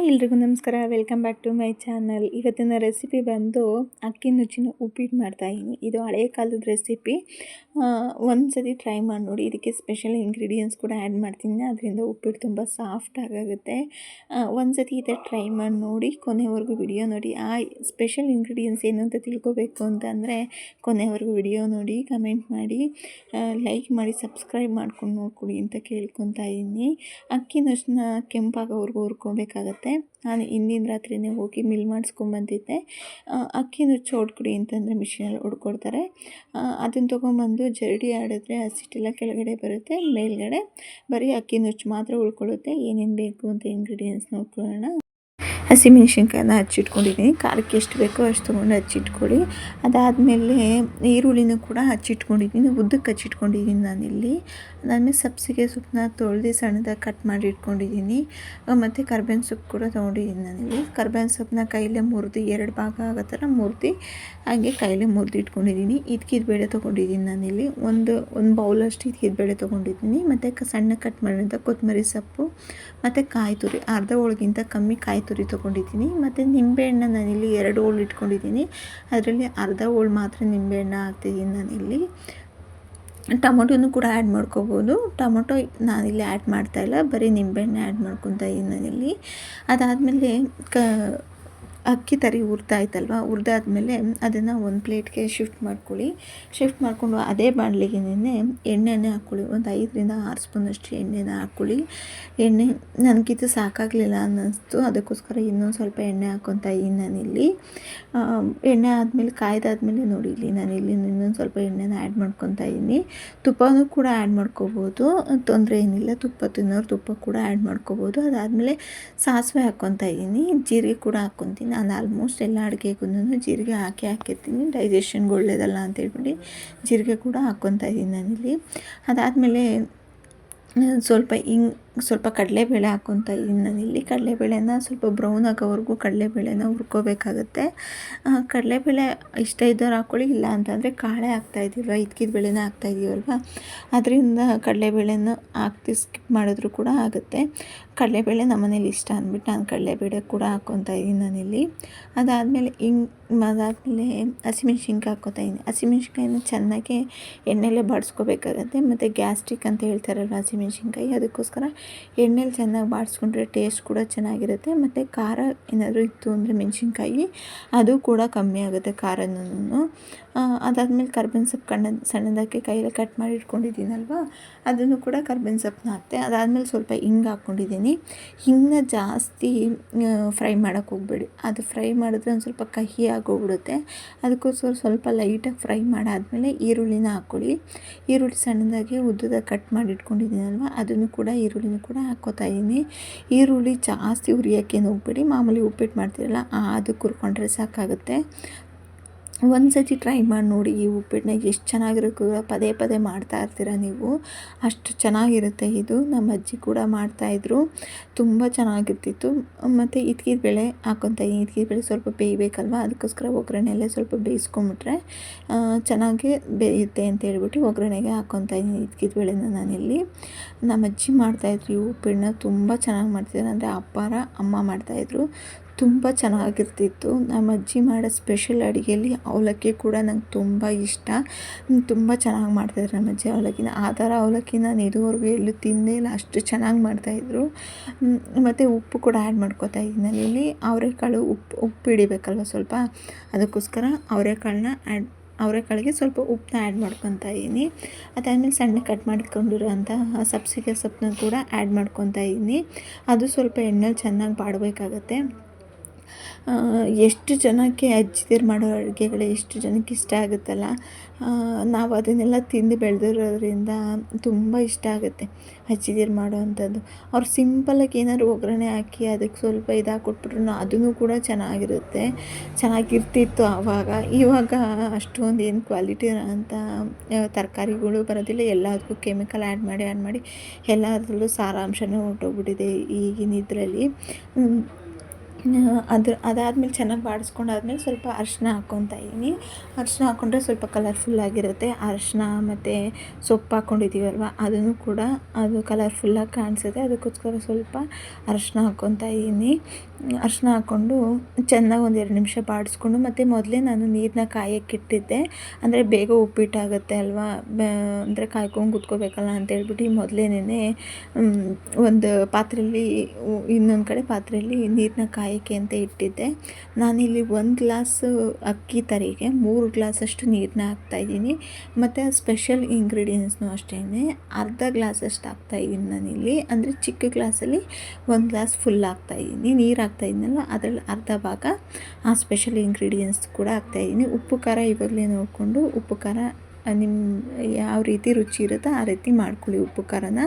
Hi ಎಲ್ರಿಗೂ ನಮಸ್ಕಾರ. Welcome back to my channel ಇವತ್ತಿನ ರೆಸಿಪಿ ಬಂದು ಅಕ್ಕಿ ನುಚ್ಚಿನ ಉಪ್ಪಿಟ್ಟು ಮಾಡ್ತಾಯಿದ್ದೀನಿ ಇದು ಹಳೆಯ ಕಾಲದ ರೆಸಿಪಿ ಒಂದು ಸತಿ ಟ್ರೈ ಮಾಡಿ ನೋಡಿ. ಇದಕ್ಕೆ ಸ್ಪೆಷಲ್ ಇಂಗ್ರೀಡಿಯೆಂಟ್ಸ್ ಕೂಡ ಆ್ಯಡ್ ಮಾಡ್ತೀನಿ. ಅದರಿಂದ ಉಪ್ಪಿಟ್ಟು ತುಂಬ ಸಾಫ್ಟ್ ಆಗುತ್ತೆ ಒಂದು ಸತಿ ಇದೆ ಟ್ರೈ ಮಾಡಿ ನೋಡಿ. ಕೊನೆವರೆಗೂ ವಿಡಿಯೋ ನೋಡಿ. ಆ ಸ್ಪೆಷಲ್ ಇಂಗ್ರೀಡಿಯೆಂಟ್ಸ್ ಏನು ಅಂತ ತಿಳ್ಕೊಬೇಕು ಅಂತಂದರೆ ಕೊನೆವರೆಗೂ ವಿಡಿಯೋ ನೋಡಿ ಕಮೆಂಟ್ ಮಾಡಿ. ಲೈಕ್ ಮಾಡಿ ಸಬ್ಸ್ಕ್ರೈಬ್ ಮಾಡ್ಕೊಂಡು ನೋಡ್ಕೊಡಿ ಅಂತ ಕೇಳ್ಕೊತಾ ಇದ್ದೀನಿ. ಅಕ್ಕಿ ನುಚ್ಚನ್ನ ಕೆಂಪಾಗೋವರೆಗೂ ಹುರ್ಕೊಬೇಕಾಗತ್ತೆ. ನಾನು ಹಿಂದಿನ ರಾತ್ರಿಯೇ ಹೋಗಿ ಮಿಲ್ ಮಾಡಿಸ್ಕೊಂಬಂದಿದ್ದೆ ಅಕ್ಕಿ ನುಚ್ಚು ಹೊಡ್ಕೊಡಿ ಅಂತಂದರೆ ಮಿಷಿನಲ್ಲಿ ಹೊಡ್ಕೊಡ್ತಾರೆ. ಅದನ್ನು ತೊಗೊಂಬಂದು ಜರಡಿ ಆಡಿದ್ರೆ ಹಸಿಟ್ಟೆಲ್ಲ ಕೆಳಗಡೆ ಬರುತ್ತೆ, ಮೇಲ್ಗಡೆ. ಬರೀ ಅಕ್ಕಿ ನುಚ್ಚು ಮಾತ್ರ ಉಳ್ಕೊಳ್ಳುತ್ತೆ. ಏನೇನು ಬೇಕು ಅಂತ ಇಂಗ್ರೀಡಿಯೆಂಟ್ಸ್ ನೋಡ್ಕೊಳ್ಳೋಣ. ಹಸಿಮೆಣ್ಸಿನ್ಕಾಯನ್ನ ಹಚ್ಚಿಟ್ಕೊಂಡಿದ್ದೀನಿ ಖಾರಕ್ಕೆ ಎಷ್ಟು ಬೇಕೋ ಅಷ್ಟು ತೊಗೊಂಡು ಹಚ್ಚಿಟ್ಕೊಳ್ಳಿ. ಅದಾದಮೇಲೆ ಈರುಳ್ಳಿನೂ ಕೂಡ ಹಚ್ಚಿಟ್ಕೊಂಡಿದ್ದೀನಿ ಉದ್ದಕ್ಕೆ ಹಚ್ಚಿಟ್ಕೊಂಡಿದ್ದೀನಿ ನಾನಿಲ್ಲಿ. ಅದಾದಮೇಲೆ ಸಬ್ಸಿಗೆ ಸೊಪ್ಪನ್ನ ತೊಳೆದು ಸಣ್ಣದಾಗಿ ಕಟ್ ಮಾಡಿ ಇಟ್ಕೊಂಡಿದ್ದೀನಿ ಮತ್ತು ಕರ್ಬೇವಿನ ಸೊಪ್ಪು ಕೂಡ ತೊಗೊಂಡಿದ್ದೀನಿ ನಾನಿಲ್ಲಿ. ಕರ್ಬೇವಿನ ಸೊಪ್ಪನ್ನ ಕೈಲೇ ಮುರಿದು ಎರಡು ಭಾಗ ಆಗೋ ಥರ ಮುರಿದು ಹಾಗೆ ಕೈಲೇ ಮುರಿದು ಇಟ್ಕೊಂಡಿದ್ದೀನಿ ಇದಕ್ಕಿದ ಬೇಳೆ ತೊಗೊಂಡಿದ್ದೀನಿ ನಾನಿಲ್ಲಿ. ಒಂದು ಒಂದು ಬೌಲಷ್ಟು ಇದಕ್ಕಿದ ಬೇಳೆ ತೊಗೊಂಡಿದ್ದೀನಿ ಮತ್ತು ಸಣ್ಣ ಕಟ್ ಮಾಡಿದಂಥ ಕೊತ್ತಂಬರಿ ಸೊಪ್ಪು, ಮತ್ತು ಕಾಯಿ ತುರಿ. ಅರ್ಧ ಹೋಳಿಗಿಂತ ಕಮ್ಮಿ ಕಾಯಿ ತುರಿ ತೊಗೊಂಡಿದ್ದೀನಿ. ಮತ್ತು ನಿಂಬೆಹಣ್ಣು ನಾನಿಲ್ಲಿ ಎರಡು ಹೋಳು ಇಟ್ಕೊಂಡಿದ್ದೀನಿ. ಅದರಲ್ಲಿ ಅರ್ಧ ಹೋಳು ಮಾತ್ರ ನಿಂಬೆಹಣ್ಣು ಹಾಕ್ತಿದ್ದೀನಿ ನಾನಿಲ್ಲಿ. ಟೊಮೊಟೊನು ಕೂಡ ಆ್ಯಡ್ ಮಾಡ್ಕೋಬೋದು. ಟೊಮೊಟೊ ನಾನಿಲ್ಲಿ ಆ್ಯಡ್ ಮಾಡ್ತಾಯಿಲ್ಲ ಬರೀ ನಿಂಬೆಹಣ್ಣು ಆ್ಯಡ್ ಮಾಡ್ಕೊತಾ ಇದ್ದೀನಿ ನಾನಿಲ್ಲಿ. ಅದಾದಮೇಲೆ ಕ ಅಕ್ಕಿ ತರಿ ಹುರ್ದಾಯ್ತಲ್ವ ಹುರಿದಾದ್ಮೇಲೆ ಅದನ್ನು ಒಂದು ಪ್ಲೇಟ್ಗೆ ಶಿಫ್ಟ್ ಮಾಡ್ಕೊಳ್ಳಿ. ಶಿಫ್ಟ್ ಮಾಡಿಕೊಂಡು ಅದೇ ಬಾಣಲಿಗೆನೇ ಎಣ್ಣೆನೇ ಹಾಕ್ಕೊಳ್ಳಿ. ಒಂದು ಐದರಿಂದ ಆರು ಸ್ಪೂನಷ್ಟು ಎಣ್ಣೆನ ಹಾಕ್ಕೊಳ್ಳಿ. ಎಣ್ಣೆ ನನಗಿದು ಸಾಕಾಗಲಿಲ್ಲ ಅನ್ನಿಸ್ತು. ಅದಕ್ಕೋಸ್ಕರ ಇನ್ನೊಂದು ಸ್ವಲ್ಪ ಎಣ್ಣೆ ಹಾಕ್ಕೊತಾ ಇದ್ದೀನಿ ನಾನಿಲ್ಲಿ. ಎಣ್ಣೆ ಆದಮೇಲೆ ಕಾಯ್ದಾದ್ಮೇಲೆ ನೋಡಿ ಇಲ್ಲಿ ನಾನಿಲ್ಲಿ ಇನ್ನೊಂದು ಸ್ವಲ್ಪ ಎಣ್ಣೆನ ಆ್ಯಡ್ ಮಾಡ್ಕೊತಾ ಇದ್ದೀನಿ ತುಪ್ಪನೂ ಕೂಡ ಆ್ಯಡ್ ಮಾಡ್ಕೋಬೋದು. ತೊಂದರೆ ಏನಿಲ್ಲ. ತುಪ್ಪ ತಿನ್ನೋರು ತುಪ್ಪ ಕೂಡ ಆ್ಯಡ್ ಮಾಡ್ಕೋಬೋದು. ಅದಾದಮೇಲೆ ಸಾಸಿವೆ ಹಾಕ್ಕೊತಾ ಇದ್ದೀನಿ ಜೀರಿಗೆ ಕೂಡ ಹಾಕ್ಕೊತೀನಿ. ನಾನು ಆಲ್ಮೋಸ್ಟ್ ಎಲ್ಲ ಅಡುಗೆಗೂ ಜೀರಿಗೆ ಹಾಕಿ ಹಾಕಿರ್ತೀನಿ. ಡೈಜೆಷನ್ಗೆ ಒಳ್ಳೇದಲ್ಲ ಅಂತ ಹೇಳ್ಬಿಟ್ಟು ಜೀರಿಗೆ ಕೂಡ ಹಾಕ್ಕೊತಾ ಇದ್ದೀನಿ ನಾನಿಲ್ಲಿ. ಅದಾದಮೇಲೆ, ಸ್ವಲ್ಪ ಹಿಂಗೆ ಸ್ವಲ್ಪ ಕಡಲೆಬೇಳೆ ಹಾಕ್ಕೊತಾ ಇದ್ದೀನಿ. ನಾನಿಲ್ಲಿ ಕಡಲೆಬೇಳೆನ ಸ್ವಲ್ಪ ಬ್ರೌನ್ ಆಗೋವರೆಗೂ ಕಡಲೆಬೇಳೆನ ಹುರ್ಕೋಬೇಕಾಗತ್ತೆ. ಕಡಲೆಬೇಳೆ ಇಷ್ಟ ಇದ್ದವ್ರು ಹಾಕ್ಕೊಳ್ಳಿ ಇಲ್ಲ ಅಂತಂದರೆ ಕಾಳೆ ಹಾಕ್ತಾಯಿದ್ದೀವಲ್ವ ಇದ್ಕಿದ ಬೇಳೆನೇ ಹಾಕ್ತಾಯಿದ್ದೀವಲ್ವ ಅದರಿಂದ ಕಡಲೆಬೇಳೆನ ಹಾಕ್ತಿ ಸ್ಕಿಪ್ ಮಾಡಿದ್ರು ಕೂಡ ಆಗುತ್ತೆ. ಕಡಲೆಬೇಳೆ ನಮ್ಮನೇಲಿ ಇಷ್ಟ ಅಂದ್ಬಿಟ್ಟು ನಾನು ಕಡಲೆಬೇಳೆ ಕೂಡ ಹಾಕ್ಕೊತಾ ಇದ್ದೀನಿ ನಾನಿಲ್ಲಿ ಅದಾದಮೇಲೆ ಹಿಂಗೆ, ಅದಾದಮೇಲೆ ಹಸಿಮೆಣ್ಸಿನ್ಕಾಯಿ ಹಾಕ್ಕೊತಾ ಇದ್ದೀನಿ ಹಸಿಮೆಣ್ಸಿನ್ಕಾಯಿನ ಚೆನ್ನಾಗಿ ಎಣ್ಣೆಲೆ ಬಾಡಿಸ್ಕೋಬೇಕಾಗತ್ತೆ, ಮತ್ತು ಗ್ಯಾಸ್ಟ್ರಿಕ್ ಅಂತ ಹೇಳ್ತಾರಲ್ವ ಹಸಿಮೆಣ್ಸಿನ್ಕಾಯಿ, ಅದಕ್ಕೋಸ್ಕರ ಎಣ್ಣೆಲಿ ಚೆನ್ನಾಗಿ ಬಾಡಿಸ್ಕೊಂಡ್ರೆ ಟೇಸ್ಟ್ ಕೂಡ ಚೆನ್ನಾಗಿರುತ್ತೆ. ಮತ್ತು ಖಾರ ಏನಾದರೂ ಇತ್ತು ಅಂದರೆ ಮೆಣಸಿನ್ಕಾಯಿ, ಅದು ಕೂಡ ಕಮ್ಮಿ ಆಗುತ್ತೆ ಖಾರನೂ ಅದಾದಮೇಲೆ ಕರ್ಬೇವಿನ ಸೊಪ್ಪು ಕಣ್ಣ, ಸಣ್ಣದಾಗಿ ಕೈಯಲ್ಲಿ ಕಟ್ ಮಾಡಿ ಇಟ್ಕೊಂಡಿದ್ದೀನಲ್ವ? ಅದನ್ನು ಕೂಡ ಕರ್ಬೇವಿನ ಸೊಪ್ಪನ್ನ ಹಾಕ್ತೆ. ಅದಾದಮೇಲೆ ಸ್ವಲ್ಪ ಹಿಂಗೆ ಹಾಕ್ಕೊಂಡಿದ್ದೀನಿ. ಹಿಂಗನ್ನ ಜಾಸ್ತಿ ಫ್ರೈ ಮಾಡೋಕ್ಕೆ ಹೋಗ್ಬೇಡಿ. ಅದು ಫ್ರೈ ಮಾಡಿದ್ರೆ ಒಂದು ಸ್ವಲ್ಪ ಕಹಿ ಆಗೋಗ್ಬಿಡುತ್ತೆ. ಅದಕ್ಕೋಸ್ಕರ ಸ್ವಲ್ಪ ಲೈಟಾಗಿ ಫ್ರೈ ಮಾಡಾದಮೇಲೆ ಈರುಳ್ಳಿನ ಹಾಕ್ಕೊಳ್ಳಿ. ಈರುಳ್ಳಿ ಸಣ್ಣದಾಗಿ ಉದ್ದದಾಗಿ ಕಟ್ ಮಾಡಿ ಇಟ್ಕೊಂಡಿದ್ದೀನಲ್ವ? ಅದನ್ನು ಕೂಡ ಈರುಳ್ಳಿನ ಕೂಡ ಹಾಕ್ಕೋತಾ ಇದ್ದೀನಿ ಈರುಳ್ಳಿ ಜಾಸ್ತಿ ಉರಿಯೋಕ್ಕೇನು ಹೋಗ್ಬೇಡಿ ಮಾಮೂಲಿ ಉಪ್ಪಿಟ್ಟು ಮಾಡ್ತೀರಲ್ಲ ಅದಕ್ಕೆ ಹುರ್ಕೊಂಡ್ರೆ ಸಾಕಾಗುತ್ತೆ. ಒಂದು ಸತಿ ಟ್ರೈ ಮಾಡಿ ನೋಡಿ, ಈ ಉಪ್ಪಿಟ್ಟನ್ನ ಎಷ್ಟು ಚೆನ್ನಾಗಿರುತ್ತೆ ಪದೇ ಪದೇ ಮಾಡ್ತಾ ಇರ್ತೀರ ನೀವು? ಅಷ್ಟು ಚೆನ್ನಾಗಿರುತ್ತೆ ಇದು. ನಮ್ಮ ಅಜ್ಜಿ ಕೂಡ ಮಾಡ್ತಾಯಿದ್ರು ತುಂಬ ಚೆನ್ನಾಗಿರ್ತಿತ್ತು. ಮತ್ತು ಇದ್ಕಿದ ಬೇಳೆ ಹಾಕ್ಕೊತ ಇದ್ಕಿದ ಬೆಳೆ ಸ್ವಲ್ಪ ಬೇಯಬೇಕಲ್ವ? ಅದಕ್ಕೋಸ್ಕರ ಒಗ್ಗರಣೆಯಲ್ಲೇ ಸ್ವಲ್ಪ ಬೇಯಿಸ್ಕೊಂಬಿಟ್ರೆ ಚೆನ್ನಾಗಿ ಬೇಯುತ್ತೆ ಅಂತ ಹೇಳ್ಬಿಟ್ಟು ಒಗ್ಗರಣೆಗೆ ಹಾಕ್ಕೊತ ಇದ್ದೀನಿ ಇದ್ಕಿದ ಬೇಳೆನ ನಾನಿಲ್ಲಿ. ನಮ್ಮ ಅಜ್ಜಿ ಮಾಡ್ತಾಯಿದ್ರು ಈ ಉಪ್ಪಿಟ್ಟನ್ನ ತುಂಬ ಚೆನ್ನಾಗಿ ಮಾಡ್ತಿದ್ರು. ಅಂದರೆ ಅಪ್ಪಾರ ಅಮ್ಮ ಮಾಡ್ತಾಯಿದ್ರು ತುಂಬ ಚೆನ್ನಾಗಿರ್ತಿತ್ತು. ನಮ್ಮ ಅಜ್ಜಿ ಮಾಡೋ ಸ್ಪೆಷಲ್ ಅಡುಗೆಯಲ್ಲಿ ಅವಲಕ್ಕಿ ಕೂಡ ನಂಗೆ ತುಂಬ ಇಷ್ಟ. ತುಂಬ ಚೆನ್ನಾಗಿ ಮಾಡ್ತಾಯಿದ್ರು ನಮ್ಮ ಅಜ್ಜಿ ಅವಲಕ್ಕಿನ. ಆ ಥರ ಅವಲಕ್ಕಿ ನಾನು ಇದುವರೆಗೂ ಎಲ್ಲೂ ತಿಂದೇ ಇಲ್ಲ. ಅಷ್ಟು ಚೆನ್ನಾಗಿ ಮಾಡ್ತಾಯಿದ್ರು ಮತ್ತು ಉಪ್ಪು ಕೂಡ ಆ್ಯಡ್ ಮಾಡ್ಕೋತಾ ಇದ್ದೀನಿ ಇಲ್ಲಿ ಅವರೆಕಾಳು ಉಪ್ಪು ಉಪ್ಪು ಹಿಡಿಬೇಕಲ್ವ ಸ್ವಲ್ಪ? ಅದಕ್ಕೋಸ್ಕರ ಅವರೆಕಾಳನ್ನ ಆ್ಯಡ್ ಅವರೆಕಾಳಿಗೆ ಸ್ವಲ್ಪ ಉಪ್ಪನ್ನ ಆ್ಯಡ್ ಮಾಡ್ಕೊತಾ ಇದ್ದೀನಿ. ಅದಾದಮೇಲೆ ಸಣ್ಣ ಕಟ್ ಮಾಡಿಕೊಂಡಿರೋಂಥ ಸಬ್ಸಿಗೆ ಸೊಪ್ಪನ್ನ ಕೂಡ ಆ್ಯಡ್ ಮಾಡ್ಕೊತಾ ಇದ್ದೀನಿ. ಅದು ಸ್ವಲ್ಪ ಎಣ್ಣೆಲಿ ಚೆನ್ನಾಗಿ ಬಾಡಬೇಕಾಗತ್ತೆ. ಎಷ್ಟು ಜನಕ್ಕೆ ಅಜ್ಜಿದಿರು ಮಾಡೋ ಅಡುಗೆಗಳು ಎಷ್ಟು ಜನಕ್ಕೆ ಇಷ್ಟ ಆಗುತ್ತಲ್ಲ ನಾವು ಅದನ್ನೆಲ್ಲ ತಿಂದು ಬೆಳೆದಿರೋದ್ರಿಂದ ತುಂಬ ಇಷ್ಟ ಆಗುತ್ತೆ ಅಜ್ಜಿದಿರು ಮಾಡೋ ಅಂಥದ್ದು. ಅವ್ರು ಸಿಂಪಲಾಗಿ ಏನಾದ್ರು ಒಗ್ಗರಣೆ ಹಾಕಿ ಅದಕ್ಕೆ ಸ್ವಲ್ಪ ಇದಾಗಿ ಕೊಟ್ಬಿಟ್ರು ಅದೂ ಕೂಡ ಚೆನ್ನಾಗಿರುತ್ತೆ, ಚೆನ್ನಾಗಿರ್ತಿತ್ತು ಆವಾಗ. ಇವಾಗ ಅಷ್ಟೊಂದು ಏನು ಕ್ವಾಲಿಟಿ ಅಂತ ತರಕಾರಿಗಳು ಬರೋದಿಲ್ಲ, ಎಲ್ಲದಕ್ಕೂ ಕೆಮಿಕಲ್ ಆ್ಯಡ್ ಮಾಡಿ ಆ್ಯಡ್ ಮಾಡಿ ಎಲ್ಲದರಲ್ಲೂ ಸಾರಾಂಶನೂ ಹೊರ್ಟೋಗ್ಬಿಟ್ಟಿದೆ ಈಗಿನ ಇದರಲ್ಲಿ. ಅದು ಅದಾದ್ಮೇಲೆ ಚೆನ್ನಾಗಿ ಬಾಡಿಸ್ಕೊಂಡಾದ್ಮೇಲೆ ಸ್ವಲ್ಪ ಅರಿಶಿನ ಹಾಕ್ಕೊತಾ ಇದ್ದೀನಿ. ಅರಿಶಿನ ಹಾಕ್ಕೊಂಡ್ರೆ ಸ್ವಲ್ಪ ಕಲರ್ಫುಲ್ಲಾಗಿರುತ್ತೆ ಅರಿಶಿನ ಮತ್ತು ಸೊಪ್ಪು ಹಾಕ್ಕೊಂಡಿದ್ದೀವಲ್ವ ಅದನ್ನು ಕೂಡ ಅದು ಕಲರ್ಫುಲ್ಲಾಗಿ ಕಾಣಿಸುತ್ತೆ. ಅದಕ್ಕೋಸ್ಕರ ಸ್ವಲ್ಪ ಅರಿಶಿನ ಹಾಕ್ಕೊತಾ ಇದ್ದೀನಿ. ಅರಿಶಿನ ಹಾಕ್ಕೊಂಡು ಚೆನ್ನಾಗಿ ಒಂದು ಎರಡು ನಿಮಿಷ ಬಾಡಿಸ್ಕೊಂಡು, ಮತ್ತು ಮೊದಲೇ ನಾನು ನೀರನ್ನ ಕಾಯಕ್ಕಿಟ್ಟಿದ್ದೆ ಅಂದರೆ ಬೇಗ ಉಪ್ಪಿಟ್ಟಾಗುತ್ತೆ ಅಲ್ವಾ? ಅಂದರೆ ಕಾಯ್ಕೊಂಡು ಕುತ್ಕೋಬೇಕಲ್ಲ ಅಂತೇಳ್ಬಿಟ್ಟು ಮೊದಲೇನೇ ಒಂದು ಪಾತ್ರೆಯಲ್ಲಿ, ಇನ್ನೊಂದು ಕಡೆ ಪಾತ್ರೆಯಲ್ಲಿ ನೀರನ್ನ ಕಾಯೋಕ್ಕೆ ಅಂತ ಇಟ್ಟಿದ್ದೆ. ನಾನಿಲ್ಲಿ ಒಂದು ಗ್ಲಾಸು ಅಕ್ಕಿ ತರಿಗೆ, ಮೂರು ಗ್ಲಾಸಷ್ಟು ನೀರನ್ನ ಹಾಕ್ತಾಯಿದ್ದೀನಿ ಮತ್ತು ಸ್ಪೆಷಲ್ ಇಂಗ್ರೀಡಿಯೆಂಟ್ಸ್ನು ಅಷ್ಟೇ ಅರ್ಧ ಗ್ಲಾಸಷ್ಟು ಹಾಕ್ತಾಯಿದ್ದೀನಿ ನಾನಿಲ್ಲಿ. ಅಂದರೆ ಚಿಕ್ಕ ಗ್ಲಾಸಲ್ಲಿ ಒಂದು ಗ್ಲಾಸ್ ಫುಲ್ ಹಾಕ್ತಾಯಿದ್ದೀನಿ ನೀರು ಹಾಕ್ತಾಯಿದ್ದೀನಲ್ಲ ಅದರಲ್ಲಿ ಅರ್ಧ ಭಾಗ ಆ ಸ್ಪೆಷಲ್ ಇಂಗ್ರೀಡಿಯೆಂಟ್ಸ್ ಕೂಡ ಹಾಕ್ತಾಯಿದ್ದೀನಿ ಉಪ್ಪು ಖಾರ ಇವಾಗಲೇ ನೋಡಿಕೊಂಡು ಉಪ್ಪು ಖಾರ ನಿಮ್ಮ ಯಾವ ರೀತಿ ರುಚಿ ಇರುತ್ತೋ ಆ ರೀತಿ ಮಾಡ್ಕೊಳ್ಳಿ ಉಪ್ಪು ಖಾರನ.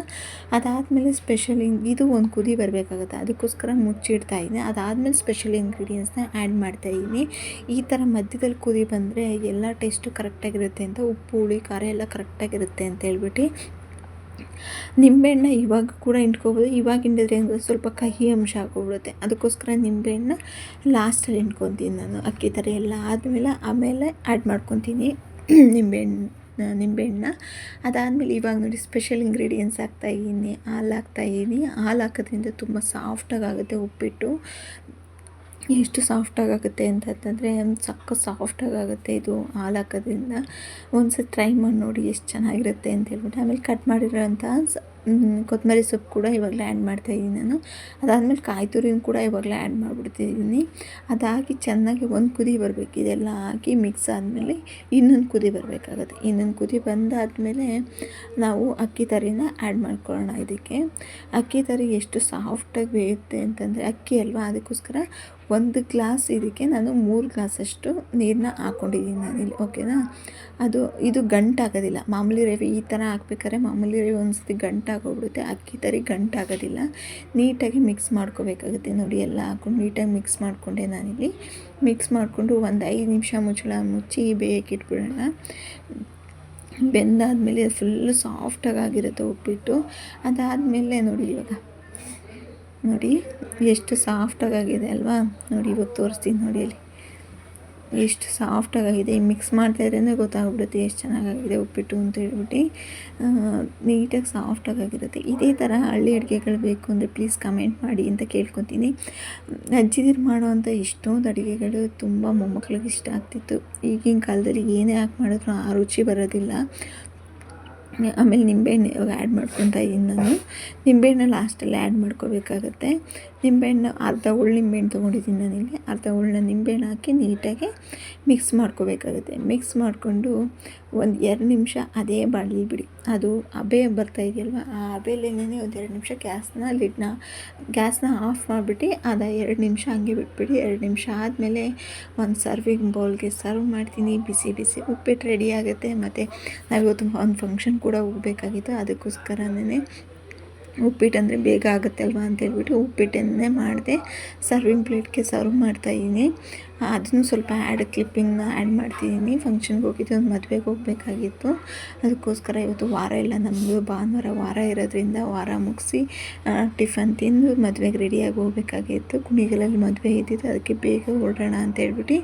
ಅದಾದಮೇಲೆ ಸ್ಪೆಷಲ್ ಇಂಗ್ ಇದು ಒಂದು ಕುದಿ ಬರಬೇಕಾಗುತ್ತೆ. ಅದಕ್ಕೋಸ್ಕರ ಮುಚ್ಚಿಡ್ತಾ ಇದ್ದೀನಿ ಅದಾದಮೇಲೆ ಸ್ಪೆಷಲ್ ಇಂಗ್ರೀಡಿಯೆಂಟ್ಸ್ನ ಆ್ಯಡ್ ಮಾಡ್ತಾಯಿದ್ದೀನಿ ಈ ಥರ ಮಧ್ಯದಲ್ಲಿ ಕುದಿ ಬಂದರೆ ಎಲ್ಲ ಟೇಸ್ಟು ಕರೆಕ್ಟಾಗಿರುತ್ತೆ ಅಂತ, ಉಪ್ಪು, ಹುಳಿ, ಖಾರ ಎಲ್ಲ ಕರೆಕ್ಟಾಗಿರುತ್ತೆ ಅಂತ ಹೇಳ್ಬಿಟ್ಟು. ನಿಂಬೆಹಣ್ಣ ಇವಾಗ ಕೂಡ ಇಟ್ಕೋಬೋದು ಇವಾಗ ಹಿಂಡಿದ್ರೆ ಸ್ವಲ್ಪ ಕಹಿ ಅಂಶ ಆಗೋಗ್ಬಿಡುತ್ತೆ ಅದಕ್ಕೋಸ್ಕರ ನಿಂಬೆಹಣ್ಣ ಲಾಸ್ಟಲ್ಲಿ ಹಿಂಡ್ಕೊತೀನಿ ನಾನು ಅಕ್ಕಿ ಥರ ಎಲ್ಲ ಆದಮೇಲೆ ಆಮೇಲೆ ಆ್ಯಡ್ ಮಾಡ್ಕೊತೀನಿ. ನಿಂಬೆಹಣ್ಣು ನಿಂಬೆಹಣ್ಣ. ಅದಾದಮೇಲೆ ಇವಾಗ ನೋಡಿ ಸ್ಪೆಷಲ್ ಇಂಗ್ರೀಡಿಯೆಂಟ್ಸ್ ಹಾಕ್ತಾಯಿದ್ದೀನಿ ಹಾಲು ಹಾಕ್ತಾಯಿದ್ದೀನಿ ಹಾಲು ಹಾಕೋದ್ರಿಂದ ತುಂಬ ಸಾಫ್ಟಾಗಿ ಆಗುತ್ತೆ ಉಪ್ಪಿಟ್ಟು. ಎಷ್ಟು ಸಾಫ್ಟಾಗಿ ಆಗುತ್ತೆ ಸಕ್ಕ ಸಾಫ್ಟಾಗಿ ಆಗುತ್ತೆ ಇದು ಹಾಲು ಹಾಕೋದ್ರಿಂದ. ಒಂದು ಟ್ರೈ ಮಾಡಿ ನೋಡಿ ಎಷ್ಟು ಚೆನ್ನಾಗಿರುತ್ತೆ ಅಂತ ಹೇಳ್ಬಿಟ್ಟು ಆಮೇಲೆ ಕಟ್ ಮಾಡಿರೋಂಥ ಕೊತ್ತಂಬರಿ ಸೊಪ್ಪು ಕೂಡ ಇವಾಗಲೇ ಆ್ಯಡ್ ಮಾಡ್ತಾಯಿದ್ದೀನಿ ನಾನು. ಅದಾದಮೇಲೆ ಕಾಯಿ ತುರಿನ ಕೂಡ ಇವಾಗಲೇ ಆ್ಯಡ್ ಮಾಡಿಬಿಡ್ತಿದ್ದೀನಿ. ಅದಾಕಿ ಚೆನ್ನಾಗಿ ಒಂದು ಕುದಿ ಬರಬೇಕು, ಇದೆಲ್ಲ ಹಾಕಿ ಮಿಕ್ಸ್ ಆದಮೇಲೆ ಇನ್ನೊಂದು ಕುದಿ ಬರಬೇಕಾಗುತ್ತೆ. ಇನ್ನೊಂದು ಕುದಿ ಬಂದಾದಮೇಲೆ ನಾವು ಅಕ್ಕಿ ತರಿನ ಆ್ಯಡ್ ಮಾಡ್ಕೊಳ್ಳೋಣ ಇದಕ್ಕೆ. ಅಕ್ಕಿ ತರಿ ಎಷ್ಟು ಸಾಫ್ಟಾಗಿ ಬೇಯುತ್ತೆ ಅಂತಂದರೆ ಅಕ್ಕಿ ಅಲ್ವಾ, ಅದಕ್ಕೋಸ್ಕರ ಒಂದು ಗ್ಲಾಸ್ ಇದಕ್ಕೆ ನಾನು ಮೂರು ಗ್ಲಾಸಷ್ಟು ನೀರನ್ನ ಹಾಕ್ಕೊಂಡಿದ್ದೀನಿ ನಾನಿಲ್ಲಿ ಓಕೆನಾ ಅದು, ಇದು ಗಂಟಾಗೋದಿಲ್ಲ. ಮಾಮೂಲಿ ರವೆ ಈ ಥರ ಹಾಕ್ಬೇಕಾದ್ರೆ ಮಾಮೂಲಿ ರವೆ ಒಂದು ಸತಿ ಗಂಟಾಗೋಗ್ಬಿಡುತ್ತೆ. ಅಕ್ಕಿ ತರಿ ಗಂಟಾಗೋದಿಲ್ಲ. ನೀಟಾಗಿ ಮಿಕ್ಸ್ ಮಾಡ್ಕೋಬೇಕಾಗುತ್ತೆ. ನೋಡಿ, ಎಲ್ಲ ಹಾಕ್ಕೊಂಡು ನೀಟಾಗಿ ಮಿಕ್ಸ್ ಮಾಡಿಕೊಂಡೆ ನಾನಿಲ್ಲಿ. ಮಿಕ್ಸ್ ಮಾಡಿಕೊಂಡು ಒಂದು ಐದು ನಿಮಿಷ ಮುಚ್ಚಳ, ಮುಚ್ಚಿ ಬೇಯಕ್ಕಿಟ್ಬಿಡೋಣ ಬೆಂದಾದಮೇಲೆ ಫುಲ್ಲು ಸಾಫ್ಟಾಗಿ ಆಗಿರುತ್ತೆ ಉಪ್ಪಿಟ್ಟು. ಅದಾದಮೇಲೆ ನೋಡಿ ಇವಾಗ. ನೋಡಿ, ಎಷ್ಟು ಸಾಫ್ಟಾಗಿ ಆಗಿದೆ ಅಲ್ವಾ? ನೋಡಿ, ಇವಾಗ ತೋರಿಸ್ತೀನಿ ನೋಡಿ ಅಲ್ಲಿ. ಎಷ್ಟು ಸಾಫ್ಟ್ ಆಗಿದೆ ಮಿಕ್ಸ್ ಮಾಡ್ತಾಯಿದ್ರೆ ಗೊತ್ತಾಗ್ಬಿಡುತ್ತೆ ಎಷ್ಟು ಚೆನ್ನಾಗಾಗಿದೆ ಉಪ್ಪಿಟ್ಟು ಅಂತ ಹೇಳ್ಬಿಟ್ಟು. ನೀಟಾಗಿ ಸಾಫ್ಟಾಗಿರುತ್ತೆ ಇದೇ ಥರ ಹಳ್ಳಿ ಅಡುಗೆಗಳು ಬೇಕು ಅಂದರೆ ಪ್ಲೀಸ್ ಕಮೆಂಟ್ ಮಾಡಿ ಅಂತ ಕೇಳ್ಕೊತೀನಿ. ಅಜ್ಜಿದಿರು ಮಾಡುವಂಥ ಎಷ್ಟೊಂದು ಅಡುಗೆಗಳು ತುಂಬ ಮೊಮ್ಮಕ್ಳಿಗೆ ಇಷ್ಟ ಆಗ್ತಿತ್ತು. ಈಗಿನ ಕಾಲದಲ್ಲಿ ಏನೇ ಹಾಕಿ ಮಾಡಿದ್ರು ಆ ರುಚಿ ಬರೋದಿಲ್ಲ. ಆಮೇಲೆ ನಿಂಬೆಹಣ್ಣು ಇವಾಗ ಆ್ಯಡ್ ಮಾಡ್ಕೊತಾ ಇದ್ದೀನಿ ನಾನು. ನಿಂಬೆಹಣ್ಣು ಲಾಸ್ಟಲ್ಲಿ ಆ್ಯಡ್ ಮಾಡ್ಕೋಬೇಕಾಗತ್ತೆ. ನಿಂಬೆಹಣ್ಣು ಅರ್ಧ ಉಳ್ಳು ನಿಂಬೆಹಣ್ಣು ತೊಗೊಂಡಿದ್ದೀನಿ ನಾನಿಲ್ಲಿ ಅರ್ಧ ಉಳ್ಳ ನಿಂಬೆಹಣ್ಣು ಹಾಕಿ ನೀಟಾಗಿ ಮಿಕ್ಸ್ ಮಾಡ್ಕೋಬೇಕಾಗುತ್ತೆ. ಮಿಕ್ಸ್ ಮಾಡಿಕೊಂಡು ಒಂದು ಎರಡು ನಿಮಿಷ ಅದೇ ಬಾಣಲಿ ಬಿಡಿ. ಅದು ಹಬೆ ಬರ್ತಾ ಇದೆಯಲ್ವ? ಆ ಹಬೆಲೇನೇ ಒಂದು ಎರಡು ನಿಮಿಷ ಗ್ಯಾಸ್ನ ಲಿಡ್ನ, ಗ್ಯಾಸ್ನ ಆಫ್ ಮಾಡಿಬಿಟ್ಟು ಅದು ಎರಡು ನಿಮಿಷ ಹಂಗೆ ಬಿಟ್ಬಿಡಿ. ಎರಡು ನಿಮಿಷ ಆದಮೇಲೆ ಒಂದು ಸರ್ವಿಂಗ್ ಬೌಲ್ಗೆ ಸರ್ವ್ ಮಾಡ್ತೀನಿ. ಬಿಸಿ ಬಿಸಿ ಉಪ್ಪಿಟ್ಟು ರೆಡಿ ಆಗುತ್ತೆ. ಮತ್ತು ನಾವಿವತ್ತು ಒಂದು ಫಂಕ್ಷನ್ ಕೂಡ ಹೋಗಬೇಕಾಗಿತ್ತು. ಅದಕ್ಕೋಸ್ಕರನೇ ಉಪ್ಪಿಟ್ಟು ಅಂದರೆ ಬೇಗ ಆಗುತ್ತೆ ಅಲ್ವಾ ಅಂತೇಳ್ಬಿಟ್ಟು ಉಪ್ಪಿಟ್ಟನ್ನೇ ಮಾಡಿದೆ. ಸರ್ವಿಂಗ್ ಪ್ಲೇಟ್ಗೆ ಸರ್ವ್ ಮಾಡ್ತಾಯಿದ್ದೀನಿ ಅದನ್ನು ಸ್ವಲ್ಪ ಆ್ಯಡ್ ಕ್ಲಿಪ್ಪಿಂಗ್ನ ಆ್ಯಡ್ ಮಾಡ್ತಿದ್ದೀನಿ. ಫಂಕ್ಷನ್ಗೆ ಹೋಗಿದ್ದು ಒಂದು ಮದುವೆಗೆ ಹೋಗಬೇಕಾಗಿತ್ತು. ಅದಕ್ಕೋಸ್ಕರ ಇವತ್ತು ವಾರ ಇಲ್ಲ. ನಮ್ಮದು ಭಾನುವಾರ ವಾರ ಇರೋದ್ರಿಂದ ವಾರ ಮುಗಿಸಿ ಟಿಫನ್ ತಿಂದು ಮದುವೆಗೆ ರೆಡಿಯಾಗಿ ಹೋಗಬೇಕಾಗಿತ್ತು. ಕುಣಿಗಲಲ್ಲಿ ಮದುವೆ ಇದ್ದಿದ್ದು, ಅದಕ್ಕೆ ಬೇಗ ಹೊರಡೋಣ ಅಂತ ಹೇಳ್ಬಿಟ್ಟು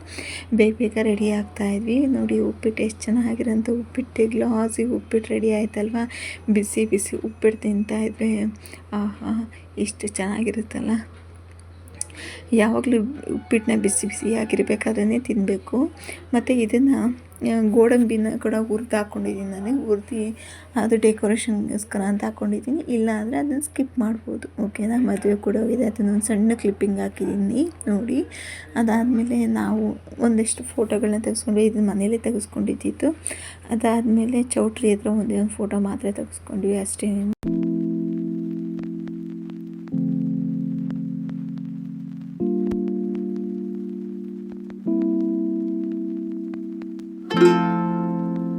ಬೇಗ ಬೇಗ ರೆಡಿ ಆಗ್ತಾಯಿದ್ವಿ ನೋಡಿ, ಉಪ್ಪಿಟ್ಟು ಎಷ್ಟು ಚೆನ್ನಾಗಿರೋಂಥ ಉಪ್ಪಿಟ್ಟು ಗ್ಲಾಸಿಗೆ ಉಪ್ಪಿಟ್ಟು ರೆಡಿ ಆಯ್ತಲ್ವ? ಬಿಸಿ ಬಿಸಿ ಉಪ್ಪಿಟ್ಟು ತಿಂತಾಯಿದ್ವಿ ಆಹಾ, ಇಷ್ಟು ಚೆನ್ನಾಗಿರುತ್ತಲ್ಲ. ಯಾವಾಗಲೂ ಉಪ್ಪಿಟ್ಟನ್ನ ಬಿಸಿ ಬಿಸಿಯಾಗಿರಬೇಕಾದ್ರೆ ತಿನ್ನಬೇಕು ಮತ್ತು ಇದನ್ನು ಗೋಡಂಬಿನ ಕೂಡ ಹುರ್ದು ಹಾಕ್ಕೊಂಡಿದ್ದೀನಿ ನಾನು. ಹುರ್ದು ಅದು ಡೆಕೋರೇಷನ್ಗೋಸ್ಕರ ಅಂತ ಹಾಕ್ಕೊಂಡಿದ್ದೀನಿ ಇಲ್ಲ ಅಂದರೆ ಅದನ್ನು ಸ್ಕಿಪ್ ಮಾಡ್ಬೋದು. ಓಕೆನಾ? ಮದುವೆ ಕೂಡ ಹೋಗಿದೆ. ಅದನ್ನೊಂದು ಸಣ್ಣ ಕ್ಲಿಪ್ಪಿಂಗ್ ಹಾಕಿದ್ದೀನಿ ನೋಡಿ. ಅದಾದಮೇಲೆ ನಾವು ಒಂದಷ್ಟು ಫೋಟೋಗಳನ್ನ ತೆಗೆಸ್ಕೊಂಡು ಇದನ್ನು ಮನೇಲೇ ತೆಗೆಸ್ಕೊಂಡಿದ್ದಿತ್ತು ಅದಾದಮೇಲೆ ಚೌಟ್ರಿ ಹತ್ರ ಒಂದೇ ಒಂದು ಫೋಟೋ ಮಾತ್ರ ತೆಗೆಸ್ಕೊಂಡ್ವಿ. ಅಷ್ಟೇ.